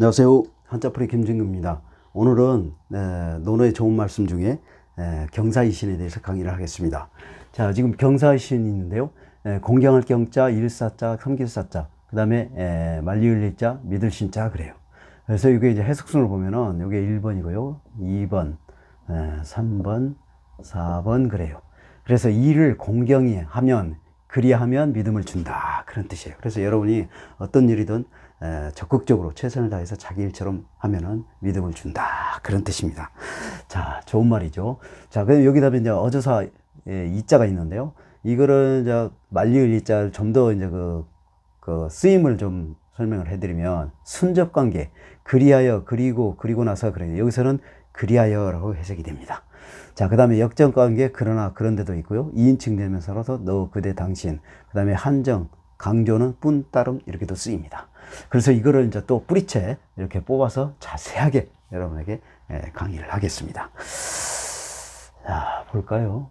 안녕하세요. 한자풀이 김진규입니다. 오늘은 에, 논어의 좋은 말씀 중에 에, 경사이신에 대해서 강의를 하겠습니다. 자, 지금 경사이신이 있는데요. 에, 공경할 경자, 일사자, 섬길사자, 그 다음에 말리을리자, 믿을 신자 그래요. 그래서 이게 이제 해석순을 보면은 이게 1번이고요. 2번, 에, 3번, 4번 그래요. 그래서 이를 공경히 하면 그리하면 믿음을 준다 그런 뜻이에요. 그래서 여러분이 어떤 일이든 에, 적극적으로 최선을 다해서 자기 일처럼 하면은 믿음을 준다 그런 뜻입니다. 자, 좋은 말이죠. 자, 그럼 여기다 이제 어조사 에, 이자가 있는데요. 이거를 이제 말리을 이자를 좀 더 이제 그, 그 쓰임을 좀 설명을 해드리면 순접 관계 그리하여 그리고 그리고 나서 그래요. 여기서는 그리하여라고 해석이 됩니다. 자, 그 다음에 역전 관계, 그러나 그런 데도 있고요. 2인칭 되면서라서 너, 그대, 당신. 그 다음에 한정, 강조는 뿐, 따름 이렇게도 쓰입니다. 그래서 이거를 이제 또 뿌리채 이렇게 뽑아서 자세하게 여러분에게 예, 강의를 하겠습니다. 자, 볼까요?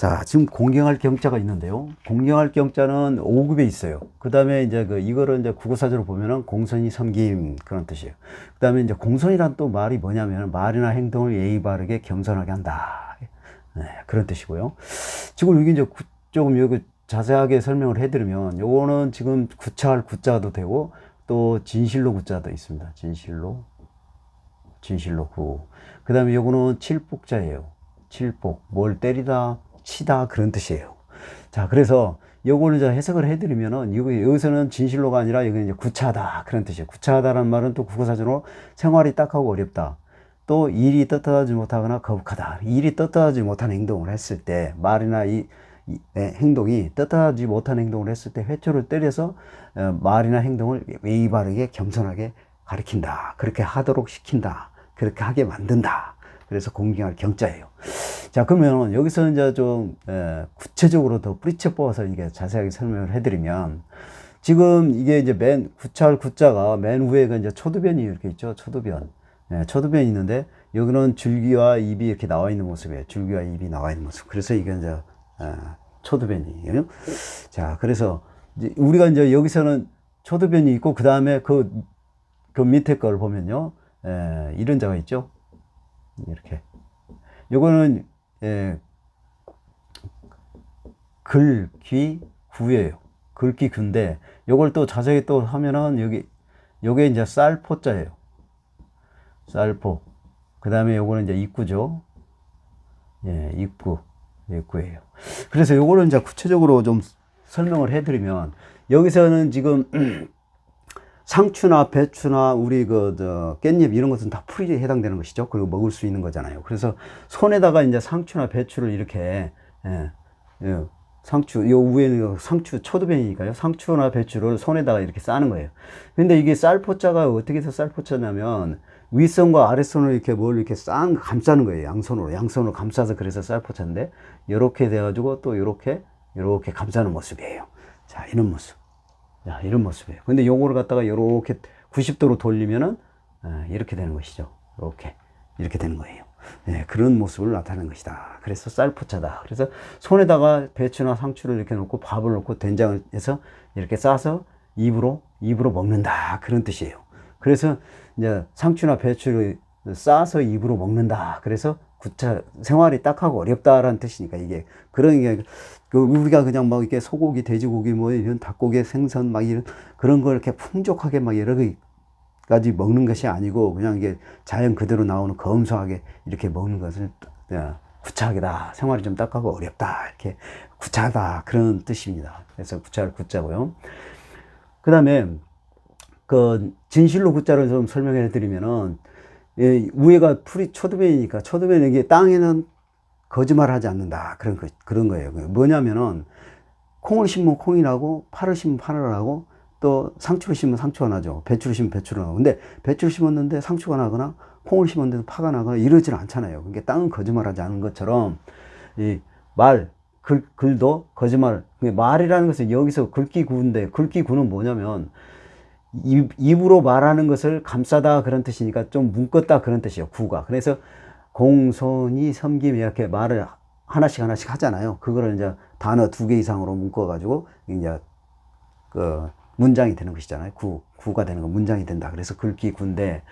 자, 지금 공경할 경자가 있는데요. 공경할 경자는 5급에 있어요. 그 다음에 이제 그, 이거를 이제 국어사전으로 보면은 공선이 섬김 그런 뜻이에요. 그 다음에 이제 공선이란 또 말이 뭐냐면 말이나 행동을 예의 바르게 겸손하게 한다. 네, 그런 뜻이고요. 지금 여기 이제 구, 조금 여기 자세하게 설명을 해드리면 요거는 지금 구차할 구자도 되고 또 진실로 구자도 있습니다. 진실로. 진실로 구. 그 다음에 요거는 칠복자예요. 칠복. 뭘 때리다, 치다 그런 뜻이에요. 자, 그래서 요거를 이제 해석을 해드리면은 여기 여기서는 진실로가 아니라 여기 이제 구차하다 그런 뜻이에요. 구차하다라는 말은 또 국어사전으로 생활이 딱하고 어렵다. 또 일이 떳떳하지 못하거나 거북하다. 일이 떳떳하지 못한 행동을 했을 때 말이나 이, 이 에, 행동이 떳떳하지 못한 행동을 했을 때 회초를 때려서 어, 말이나 행동을 예의 바르게 겸손하게 가리킨다. 그렇게 하도록 시킨다. 그렇게 하게 만든다. 그래서 공경할 경자예요. 자, 그러면 여기서 이제 좀, 에, 구체적으로 더 뿌리채 뽑아서 이게 자세하게 설명을 해드리면, 지금 이게 이제 맨, 구차할 구자가 맨 위에가 이제 초두변이 이렇게 있죠. 초두변. 예, 초두변이 있는데, 여기는 줄기와 입이 이렇게 나와 있는 모습이에요. 줄기와 입이 나와 있는 모습. 그래서 이게 이제, 에, 초두변이에요. 자, 그래서, 이제 우리가 이제 여기서는 초두변이 있고, 그 다음에 그, 그 밑에 걸 보면요. 에, 이런 자가 있죠. 이렇게. 요거는, 예, 글, 귀, 구예요. 글귀, 근데, 요걸 또 자세히 또 하면은, 여기, 요게 이제 쌀포자예요. 쌀포. 그 다음에 요거는 이제 입구죠. 예, 입구. 입구예요. 그래서 요거를 이제 구체적으로 좀 설명을 해 드리면, 여기서는 지금, 상추나 배추나 우리 그, 저, 깻잎 이런 것은 다 풀이 해당되는 것이죠. 그리고 먹을 수 있는 거잖아요. 그래서 손에다가 이제 상추나 배추를 이렇게, 예, 예, 상추, 요 위에는 상추, 초두변이니까요. 상추나 배추를 손에다가 이렇게 싸는 거예요. 근데 이게 쌀포자가 어떻게 해서 쌀포자냐면, 윗선과 아랫선을 이렇게 뭘 이렇게 쌍, 감싸는 거예요. 양손으로. 양손으로 감싸서 그래서 쌀포자인데, 요렇게 돼가지고 또 요렇게, 요렇게 감싸는 모습이에요. 자, 이런 모습. 자, 이런 모습이에요. 근데 요거를 갖다가 요렇게 90도로 돌리면은, 아, 이렇게 되는 것이죠. 이렇게. 이렇게 되는 거예요. 네, 그런 모습을 나타내는 것이다. 그래서 쌀포차다. 그래서 손에다가 배추나 상추를 이렇게 놓고 밥을 넣고 된장을 해서 이렇게 싸서 입으로, 입으로 먹는다. 그런 뜻이에요. 그래서 이제 상추나 배추를 싸서 입으로 먹는다. 그래서 구차, 생활이 딱하고 어렵다라는 뜻이니까 이게 그런 게그 우리가 그냥 막 이렇게 소고기, 돼지고기 뭐 이런 닭고기, 생선 막 이런 그런 걸 이렇게 풍족하게 막 여러 가지 먹는 것이 아니고 그냥 이게 자연 그대로 나오는 검소하게 이렇게 먹는 것을 구차하게다. 생활이 좀 딱하고 어렵다. 이렇게 구차하다. 그런 뜻입니다. 그래서 구차를 구자고요. 그 다음에 그 진실로 구자를 좀 설명해 드리면은 예, 위에가 풀이 초두변이니까 초두변이 땅에는 거짓말 하지 않는다. 그런 거, 그런 거예요. 뭐냐면은 콩을 심으면 콩이 나고 파를 심으면 파를 나고 또 상추를 심으면 상추가 나죠. 배추를 심으면 배추가 나고. 근데 배추를 심었는데 상추가 나거나 콩을 심었는데 파가 나거나 이러질 않잖아요. 그러니까 땅은 거짓말 하지 않는 것처럼 이 말, 글, 글도 거짓말. 말이라는 것은 여기서 글귀 구인데 글귀 구는 뭐냐면 입, 입으로 말하는 것을 감싸다 그런 뜻이니까 좀 묶었다 그런 뜻이에요. 구가. 그래서 공손히 섬김 이렇게 말을 하나씩 하나씩 하잖아요. 그거를 이제 단어 두 개 이상으로 묶어가지고 이제 그 문장이 되는 것이잖아요. 구 구가 되는 거 문장이 된다. 그래서 글귀 군데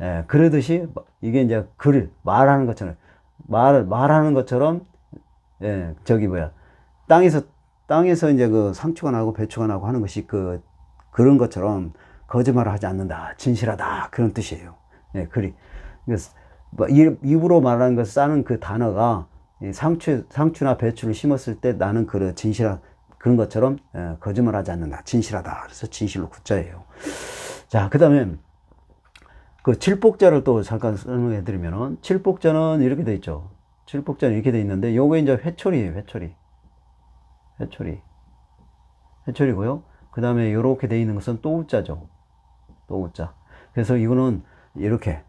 에, 그러듯이 이게 이제 글 말하는 것처럼 말 말하는 것처럼 예 저기 뭐야 땅에서 땅에서 이제 그 상추가 나고 배추가 나고 하는 것이 그 그런 것처럼 거짓말을 하지 않는다. 진실하다. 그런 뜻이에요. 예, 글이. 그래서 뭐 입- 입으로 말하는 것을 싸는 그 단어가 이 상추, 상추나 배추를 심었을 때 나는 그 진실한 그런 것처럼 예, 거짓말하지 않는다. 진실하다. 그래서 진실로 구자예요. 자, 그 다음에 그 칠복자를 또 잠깐 설명해 드리면은 칠복자는 이렇게 돼 있죠. 칠복자는 이렇게 돼 있는데 요게 이제 회초리예요. 회초리. 회초리. 회초리고요. 그 다음에 이렇게 돼 있는 것은 또우자죠. 또우자. 그래서 이거는 이렇게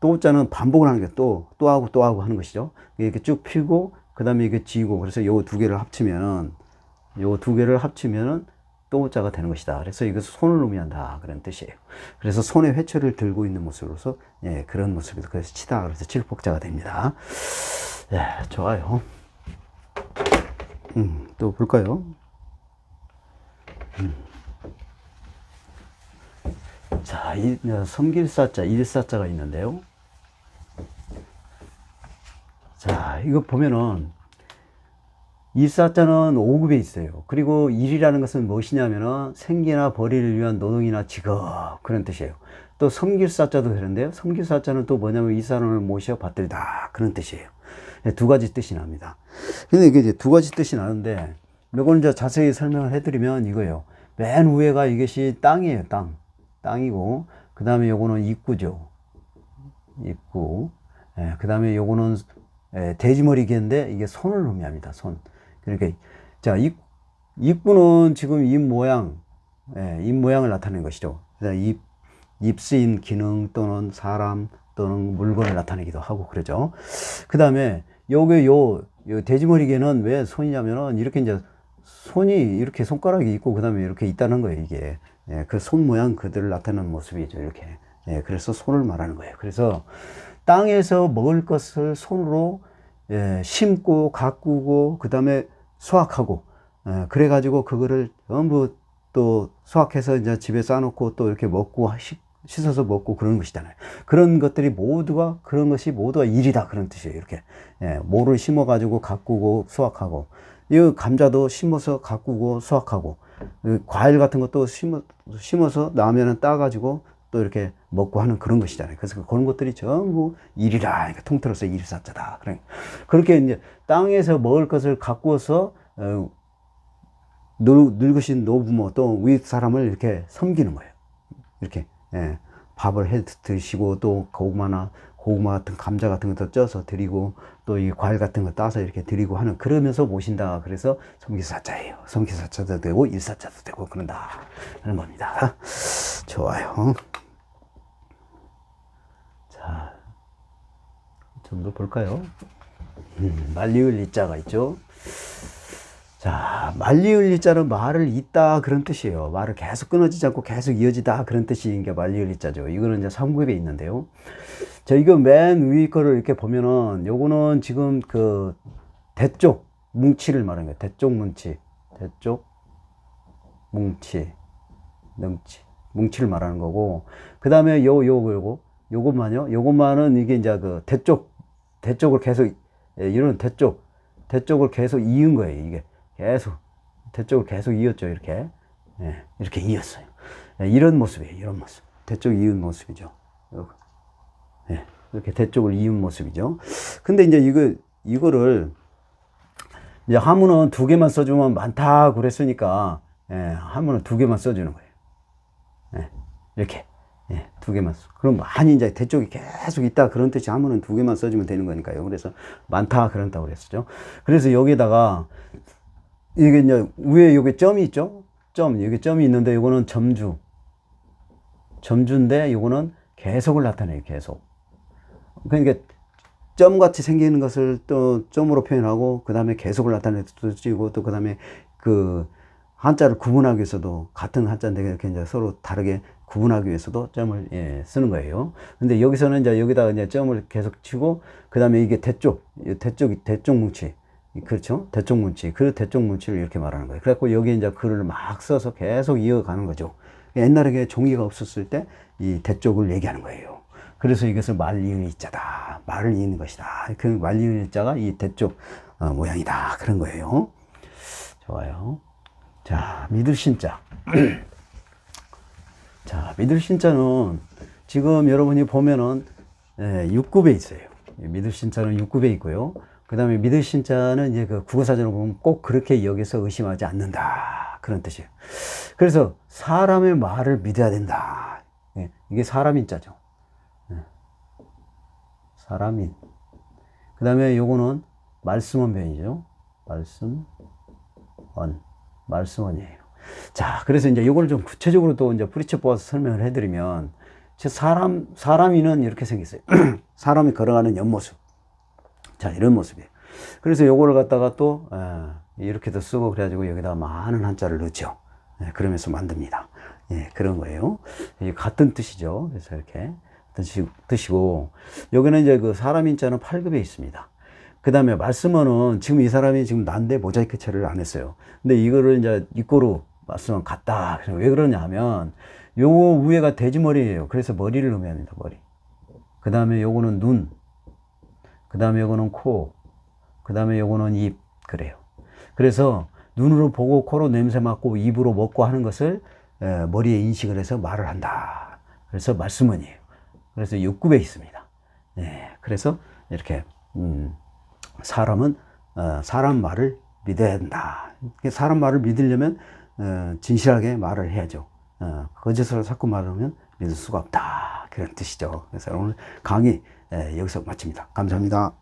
또우자는 반복을 하는 게 또, 또 하고 또 하고 하는 것이죠. 이렇게 쭉 피고 그 다음에 이게 지고 그래서 요 두 개를 합치면은 요 두 개를 합치면은 또우자가 되는 것이다. 그래서 이것을 손을 의미한다. 그런 뜻이에요. 그래서 손에 회초리를 들고 있는 모습으로서 예, 그런 모습에서 그래서 치다. 그래서 칠복자가 됩니다. 예, 좋아요. 음, 또 볼까요? 자, 이, 어, 섬길사자, 일사자가 있는데요. 자, 이거 보면은, 일사자는 5급에 있어요. 그리고 일이라는 것은 무엇이냐면은 생계나 벌이를 위한 노동이나 직업, 그런 뜻이에요. 또 섬길사자도 되는데요. 섬길사자는 또 뭐냐면 이 사람을 모셔 받들다, 그런 뜻이에요. 네, 두 가지 뜻이 납니다. 근데 이게 이제 두 가지 뜻이 나는데, 이걸 이제 자세히 설명을 해드리면 이거예요. 맨 위에가 이것이 땅이에요, 땅. 땅이고, 그 다음에 요거는 입구죠. 입구. 예, 그 다음에 요거는 예, 돼지머리 개인데 이게 손을 의미합니다. 손. 그러니까 자 입, 입구는 지금 입 모양, 예, 입 모양을 나타내는 것이죠. 그다음에 입 입 쓰인 기능 또는 사람 또는 물건을 나타내기도 하고 그러죠. 그 다음에 요게 요, 요 돼지머리 개는 왜 손이냐면은 이렇게 이제 손이 이렇게 손가락이 있고 그 다음에 이렇게 있다는 거예요 이게 예, 그 손 모양 그들을 나타내는 모습이죠 이렇게 예, 그래서 손을 말하는 거예요 그래서 땅에서 먹을 것을 손으로 예, 심고 가꾸고 그 다음에 수확하고 예, 그래 가지고 그거를 전부 또 수확해서 이제 집에 싸놓고 또 이렇게 먹고 씻- 씻어서 먹고 그런 것이잖아요. 그런 것들이 모두가 그런 것이 모두가 일이다 그런 뜻이에요. 이렇게 예, 모를 심어 가지고 가꾸고 수확하고 이 감자도 심어서 가꾸고 수확하고 이 과일 같은 것도 심어 심어서 나면은 따 가지고 또 이렇게 먹고 하는 그런 것이잖아요. 그래서 그런 것들이 전부 일이라 그러니까 통틀어서 일사자다. 그래 그렇게 이제 땅에서 먹을 것을 가꾸어서 어, 늙, 늙으신 노부모 또 윗 사람을 이렇게 섬기는 거예요. 이렇게 예, 밥을 해 드시고 또 고구마나 고구마 같은 감자 같은 것도 쪄서 드리고 또 이 과일 같은 거 따서 이렇게 드리고 하는 그러면서 모신다. 그래서 섬기사자예요. 섬기사자도 되고 일사자도 되고 그런다 하는 겁니다. 좋아요. 자, 좀 더 볼까요? 음, 말리을 리자가 있죠. 자, 말리을 리자는 말을 잇다 그런 뜻이에요. 말을 계속 끊어지지 않고 계속 이어지다 그런 뜻인 게 말리을 리자죠. 이거는 이제 3급에 있는데요. 자, 이거 맨 위에 거를 이렇게 보면은 요거는 지금 그 대쪽 뭉치를 말하는 거예요. 대쪽 뭉치. 대쪽 뭉치. 뭉치. 뭉치를 말하는 거고 그다음에 요요 요거 요것만요. 요것만은 이게 이제 그 대쪽 대쪽을 계속 예, 이런 대쪽 대쪽을 계속 이은 거예요. 이게 계속 대쪽을 계속 이었죠. 이렇게 예, 이렇게 이었어요. 예, 이런 모습이에요. 이런 모습. 대쪽 이은 모습이죠. 요거. 예, 이렇게 대쪽을 이은 모습이죠. 근데 이제 이거 이거를 이제 하문은 두 개만 써주면 많다 그랬으니까 예, 하문은 두 개만 써주는 거예요. 예, 이렇게 예, 두 개만 써. 그럼 많이 이제 대쪽이 계속 있다 그런 뜻이 하면은 두 개만 써주면 되는 거니까요. 그래서 많다 그런다고 그랬었죠. 그래서 여기다가 이게 이제 위에 여기 점이 있죠. 점 여기 점이 있는데 이거는 점주 점주인데 이거는 계속을 나타내요. 계속. 그러니까 점같이 생기는 것을 또 점으로 표현하고 그 다음에 계속을 나타내도 쓰고 또 그 다음에 그 한자를 구분하기 위해서도 같은 한자인데 이렇게 서로 다르게 구분하기 위해서도 점을 예, 쓰는 거예요. 근데 여기서는 이제 여기다가 이제 점을 계속 치고 그 다음에 이게 대쪽, 이 대쪽, 대쪽 문치. 그렇죠? 대쪽 문치. 그 대쪽 문치를 이렇게 말하는 거예요. 그래갖고 여기에 이제 글을 막 써서 계속 이어가는 거죠. 옛날에 그 종이가 없었을 때 이 대쪽을 얘기하는 거예요. 그래서 이것을 말리은 자다. 말을 이는 것이다. 그 말리은 자가 이 대쪽 어, 모양이다. 그런 거예요. 좋아요. 자, 믿을 신자. 자, 믿을 신자는 지금 여러분이 보면은 예, 6급에 있어요. 이 믿을 신자는 6급에 있고요. 그 다음에 믿을 신자는 이제 그 국어사전을 보면 꼭 그렇게 여기서 의심하지 않는다. 그런 뜻이에요. 그래서 사람의 말을 믿어야 된다. 예, 이게 사람인 자죠. 예. 사람인. 그 다음에 요거는 말씀원 변이죠. 말씀원. 말씀원이에요. 자, 그래서 이제 요걸 좀 구체적으로 또 이제 프리처 뽑아서 설명을 해드리면, 즉 사람, 사람이는 이렇게 생겼어요. 사람이 걸어가는 옆모습. 자, 이런 모습이에요. 그래서 요거를 갖다가 또, 에, 이렇게도 쓰고 그래가지고 여기다 많은 한자를 넣죠. 예, 그러면서 만듭니다. 예, 그런 거예요. 같은 뜻이죠. 그래서 이렇게 뜻이고, 여기는 이제 그 사람 인자는 8급에 있습니다. 그 다음에 말씀은 지금 이 사람이 지금 난데 모자이크 처리를 안 했어요. 근데 이거를 이제 이꼬로 말씀은 같다. 그래서 왜 그러냐 하면, 요거 위에가 돼지머리예요. 그래서 머리를 넣으면 합니다, 머리. 그 다음에 요거는 눈. 그 다음에 요거는 코. 그 다음에 요거는 입. 그래요. 그래서 눈으로 보고 코로 냄새 맡고 입으로 먹고 하는 것을 에, 머리에 인식을 해서 말을 한다. 그래서 말씀은이에요. 그래서 6급에 있습니다. 네, 그래서 이렇게 음, 사람은 어, 사람 말을 믿어야 한다. 사람 말을 믿으려면 어, 진실하게 말을 해야죠. 어, 거짓을 자꾸 말하면 믿을 수가 없다. 그런 뜻이죠. 그래서 오늘 강의 에, 여기서 마칩니다. 감사합니다.